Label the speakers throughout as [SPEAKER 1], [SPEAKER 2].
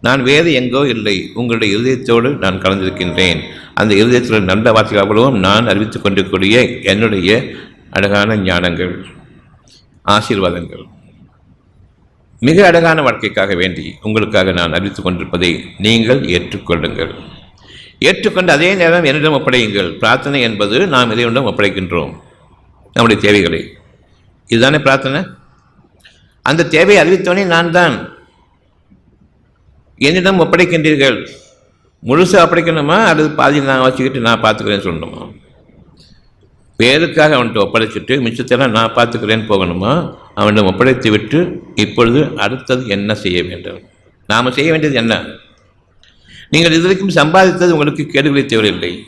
[SPEAKER 1] நான் வேறு எங்கோ இல்லை. உங்களுடைய இருதயத்தோடு நான் கலந்திருக்கின்றேன். அந்த இருதயத்தில் நல்ல வார்த்தைகள் அவ்வளவும் நான் அறிவித்துக் கொண்டிருக்கக்கூடிய என்னுடைய அழகான ஞானங்கள் ஆசீர்வாதங்கள். மிக அழகான வாழ்க்கைக்காக வேண்டி உங்களுக்காக நான் அறிவித்துக் கொண்டிருப்பதை நீங்கள் ஏற்றுக்கொள்ளுங்கள். ஏற்றுக்கொண்டு அதே நேரம் என்னிடம் ஒப்படையுங்கள். பிரார்த்தனை என்பது நாம் இறைவனிடம் ஒப்படைக்கின்றோம். நம்முடைய தேவைகளை. இதுதானே பிரார்த்தனை? அந்த தேவையை அறிவித்தவனே நான் தான் என்னிடம் ஒப்படைக்கின்றீர்கள். முழுசாக ஒப்படைக்கணுமா? அல்லது பாதி நான் வச்சுக்கிட்டு நான் பார்த்துக்கிறேன்னு சொல்லணுமா? பேருக்காக அவன்கிட்ட ஒப்படைச்சிட்டு மிச்சத்தெல்லாம் நான் பார்த்துக்கிறேன்னு போகணுமா? அவனிடம் ஒப்படைத்து விட்டு இப்பொழுது அடுத்தது என்ன செய்ய வேண்டும்? நாம் செய்ய வேண்டியது என்ன? நீங்கள் இதுவரைக்கும் சம்பாதித்தது உங்களுக்கு கேடுகளை தேவையில்லை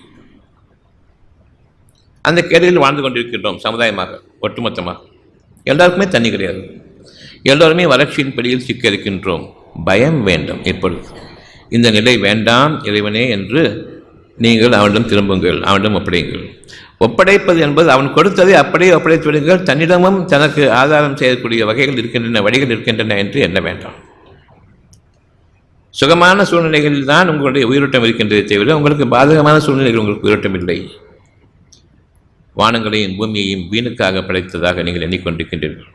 [SPEAKER 1] அந்த கேடுகளில் வாழ்ந்து கொண்டிருக்கின்றோம் சமுதாயமாக ஒட்டுமொத்தமாக. எல்லாருக்குமே தண்ணி கிடையாது. எல்லோருமே வறட்சியின் பிடியில் சிக்க இருக்கின்றோம் பயம் வேண்டும். இப்பொழுது இந்த நிலை வேண்டாம் இறைவனே என்று நீங்கள் அவனிடம் திரும்புங்கள் அவனிடம் ஒப்படையுங்கள். ஒப்படைப்பது என்பது அவன் கொடுத்ததை அப்படியே ஒப்படைத்து விடுங்கள். தன்னிடமும் தனக்கு ஆதாரம் செய்யக்கூடிய வகைகள் இருக்கின்றன வழிகள் இருக்கின்றன என்று எண்ண வேண்டாம். சுகமான சூழ்நிலைகளில் தான் உங்களுடைய உயிரோட்டம் இருக்கின்றதை தவிர உங்களுக்கு பாதகமான சூழ்நிலைகள் உங்களுக்கு உயிரோட்டம் இல்லை. வானங்களையும் பூமியையும் வீணுக்காக படைத்ததாக நீங்கள் எண்ணிக்கொண்டிருக்கின்றீர்கள்.